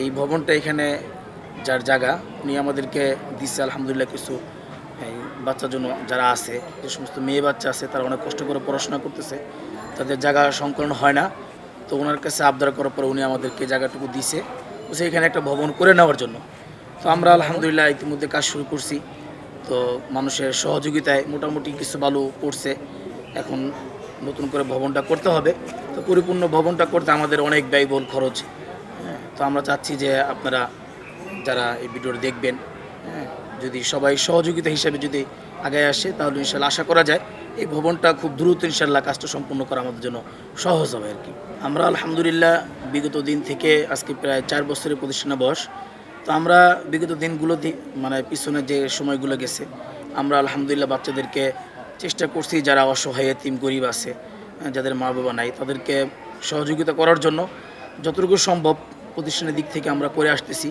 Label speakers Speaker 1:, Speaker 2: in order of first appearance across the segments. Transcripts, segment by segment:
Speaker 1: এই ভবনটা এখানে যার জায়গা, উনি আমাদেরকে দিচ্ছে আলহামদুলিল্লাহ কিছু, এই বাচ্চার জন্য যারা আছে, যে সমস্ত মেয়ে বাচ্চা আছে, তারা অনেক কষ্ট করে পড়াশোনা করতেছে, তাদের জায়গা সংকলন হয় না। তো ওনার কাছে আবদার করার পর উনি আমাদেরকে জায়গাটুকু দিছে, বলছে এখানে একটা ভবন করে নেওয়ার জন্য। তো আমরা আলহামদুলিল্লাহ ইতিমধ্যে কাজ শুরু করছি। তো মানুষের সহযোগিতায় মোটামুটি কিছু বালু পড়ছে, এখন নতুন করে ভবনটা করতে হবে। তো পরিপূর্ণ ভবনটা করতে আমাদের অনেক ব্যয়বহুল খরচ। তো আমরা চাচ্ছি যে আপনারা যারা এই ভিডিওটা দেখবেন হ্যাঁ, যদি সবাই সহযোগিতা হিসাবে যদি আগে আসে তাহলে ইনশাল্লাহ আশা করা যায় এই ভবনটা খুব দ্রুত ইনশাল্লাহ কাজটা সম্পূর্ণ করা আমাদের জন্য সহজ হবে আর কি। আমরা আলহামদুলিল্লাহ বিগত দিন থেকে আজকে প্রায় চার বছরের প্রতিষ্ঠানে বয়স। তো আমরা বিগত দিনগুলোতে মানে পিছনে যে সময়গুলো গেছে আমরা আলহামদুলিল্লাহ বাচ্চাদেরকে চেষ্টা করছি যারা অসহায় তিম গরিব আছে আহ, যাদের মা বাবা নাই তাদেরকে সহযোগিতা করার জন্য। যতটুকু সম্ভব প্রতিষ্ঠানের দিক থেকে আমরা করে আসতেছি।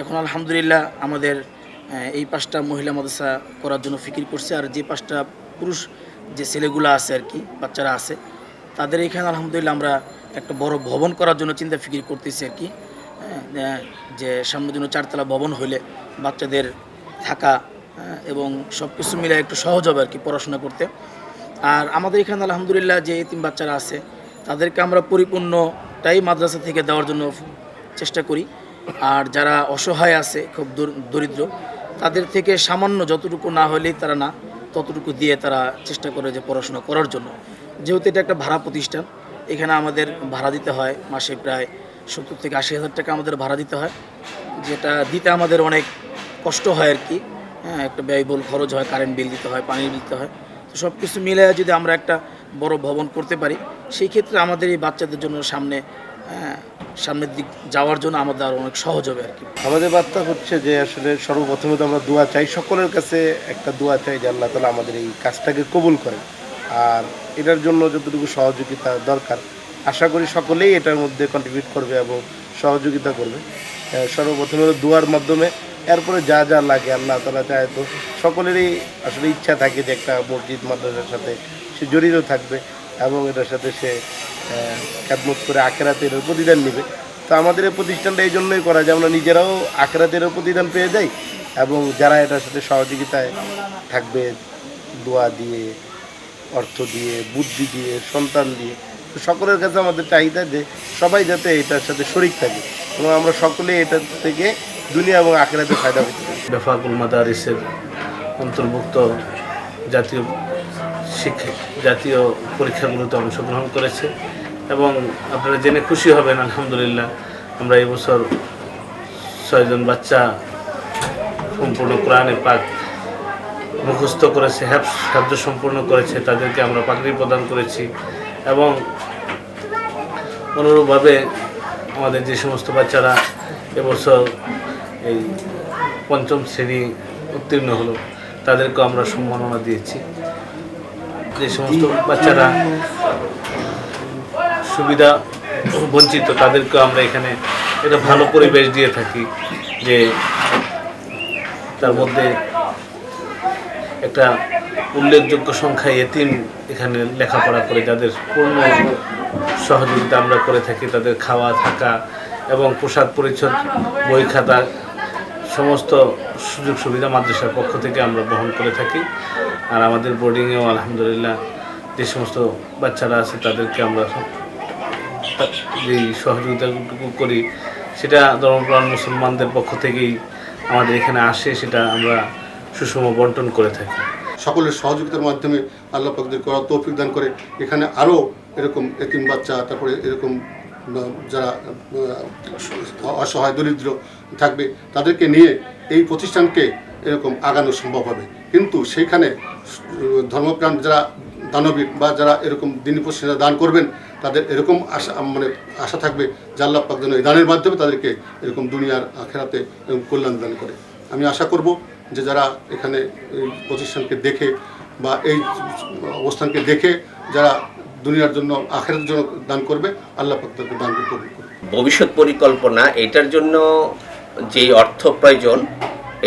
Speaker 1: এখন আলহামদুলিল্লাহ আমাদের এই পাঁচটা মহিলা মাদ্রাসা করার জন্য ফিকির করছে। আর যে পাঁচটা পুরুষ, যে ছেলেগুলো আছে আর কি, বাচ্চারা আছে, তাদের এখানে আলহামদুলিল্লাহ আমরা একটা বড় ভবন করার জন্য চিন্তা ফিকির করতেছি আর কি। যে সামনের জন্য চারতলা ভবন হলে বাচ্চাদের থাকা এবং সব কিছু মিলে একটু সহজ হবে আর কি পড়াশোনা করতে। আর আমাদের এখানে আলহামদুলিল্লাহ যে এতিম বাচ্চারা আছে, তাদেরকে আমরা পরিপূর্ণটাই মাদ্রাসা থেকে দেওয়ার জন্য চেষ্টা করি। আর যারা অসহায় আছে, খুব দর- দরিদ্র, তাদের থেকে সামান্য যতটুকু না হলেই তারা না, ততটুকু দিয়ে তারা চেষ্টা করে যে পড়াশোনা করার জন্য। যেহেতু এটা একটা ভাড়া প্রতিষ্ঠান, এখানে আমাদের ভাড়া দিতে হয়, মাসে প্রায় সত্তর থেকে আশি হাজার টাকা আমাদের ভাড়া দিতে হয়, যেটা দিতে আমাদের অনেক কষ্ট হয় আর কি। হ্যাঁ একটা ব্যয়বহুল খরচ হয়, কারেন্ট বিল দিতে হয়, পানির বিল দিতে হয়। তো সব কিছু মিলে যদি আমরা একটা বড় ভবন করতে পারি সেই ক্ষেত্রে আমাদের এই বাচ্চাদের জন্য সামনে হ্যাঁ, সামনের দিক যাওয়ার জন্য আমাদের আরও অনেক সহজ হবে আর কি।
Speaker 2: আমাদের বার্তা হচ্ছে যে আসলে সর্বপ্রথমে তো আমরা দোয়া চাই সকলের কাছে একটা দোয়া চাই যে আল্লাহ তালা আমাদের এই কাজটাকে কবুল করেন। আর এটার জন্য যতটুকু সহযোগিতা দরকার আশা করি সকলেই এটার মধ্যে কন্ট্রিবিউট করবে এবং সহযোগিতা করবে। সর্বপ্রথমে দোয়ার মাধ্যমে এরপরে যা যা লাগে, আল্লাহ তালা চায় তো সকলেরই আসলে ইচ্ছা থাকে যে একটা মসজিদ, মাদ্রাসার সাথে সে জড়িত থাকবে এবং এটার সাথে সে খ্যাতমত করে আখেরাতের প্রতিদান নেবে। তো আমাদের এই প্রতিষ্ঠানটা এই জন্যই করা যে আমরা নিজেরাও আখেরাতেরও প্রতিদান পেয়ে যাই এবং যারা এটার সাথে সহযোগিতায় থাকবে, দোয়া দিয়ে, অর্থ দিয়ে, বুদ্ধি দিয়ে, সন্তান দিয়ে, তো সকলের কাছে আমাদের চাহিদা যে সবাই যাতে এটার সাথে শরিক থাকে এবং আমরা সকলে এটা থেকে দুনিয়া এবং আখেরাতে ফায়দা পেতে পারি।
Speaker 3: বেফাকুল মাদারিসের অন্তর্ভুক্ত জাতীয় শিক্ষা, জাতীয় পরীক্ষাগুলোতে অংশগ্রহণ করেছে এবং আপনারা জেনে খুশি হবেন, আলহামদুলিল্লাহ, আমরা এই বছর ছয়জন বাচ্চা সম্পূর্ণ কোরআনে পাক মুখস্থ করেছে শব্দ সম্পূর্ণ করেছে, তাদেরকে আমরা পাগড়ি প্রদান করেছি এবং অনুরূপভাবে আমাদের যে সমস্ত বাচ্চারা এবছর এই পঞ্চম শ্রেণি উত্তীর্ণ হলো। তাদেরকেও আমরা সম্মাননা দিয়েছি। যে সমস্ত বাচ্চারা সুবিধা বঞ্চিত তাদেরকে আমরা এখানে একটা ভালো পরিবেশ দিয়ে থাকি যে তার মধ্যে একটা উল্লেখযোগ্য সংখ্যায় এতিম এখানে লেখাপড়া করে, যাদের পূর্ণ সহযোগিতা আমরা করে থাকি, তাদের খাওয়া থাকা এবং পোশাক পরিচ্ছদ, বই খাতা সমস্ত সুযোগ সুবিধা মাদ্রাসার পক্ষ থেকে আমরা বহন করে থাকি। আর আমাদের বোর্ডিংয়েও আলহামদুলিল্লাহ যে সমস্ত বাচ্চারা আছে তাদেরকে আমরা যেই সহযোগিতাটুকু করি, সেটা ধর্মপ্রাণ মুসলমানদের পক্ষ থেকেই আমাদের এখানে আসে, সেটা আমরা সুষম বন্টন করে থাকি।
Speaker 4: সকলের সহযোগিতার মাধ্যমে আল্লাহ পাকদের করা তৌফিক দান করে, এখানে আরও এরকম এতিম বাচ্চা, তারপরে এরকম যারা অসহায় দরিদ্র থাকবে, তাদেরকে নিয়ে এই প্রতিষ্ঠানকে এরকম আগানো সম্ভব হবে। কিন্তু সেইখানে ধর্মপ্রাণ যারা দানবীর বা যারা এরকম দিনী প্রতিষ্ঠানে দান করবেন, তাদের এরকম আশা মানে আশা থাকবে যে আল্লাহ পাক যেন এই দানের মাধ্যমে তাদেরকে এরকম দুনিয়ার আখেরাতে এরকম কল্যাণ দান করে। আমি আশা করব যে যারা এখানে প্রতিষ্ঠানকে দেখে বা এই অবস্থানকে দেখে, যারা দুনিয়ার জন্য, আখেরাতের জন্য দান করবে, আল্লাহ তাদেরকে দানকে করবে
Speaker 5: ভবিষ্যৎ পরিকল্পনা, এটার জন্য যে অর্থ প্রয়োজন,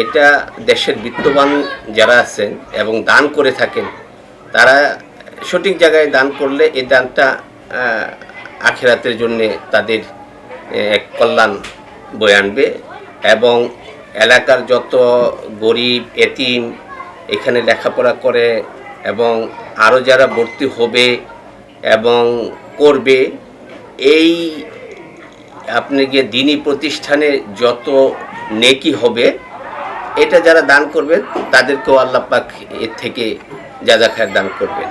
Speaker 5: এটা দেশের বিত্তবান যারা আছেন এবং দান করে থাকেন, তারা সঠিক জায়গায় দান করলে এই দানটা আখেরাতের জন্যে তাদের এক কল্যাণ বয়ে আনবে এবং এলাকার যত গরিব, এতিম এখানে লেখাপড়া করে এবং আরও যারা ভর্তি হবে এবং করবে। এই আপনি গিয়ে দিনী প্রতিষ্ঠানে যত নেকি হবে, এটা যারা দান করবে তাদেরকেও আল্লাহ পাক এর থেকে যাদা খায় দান করবেন।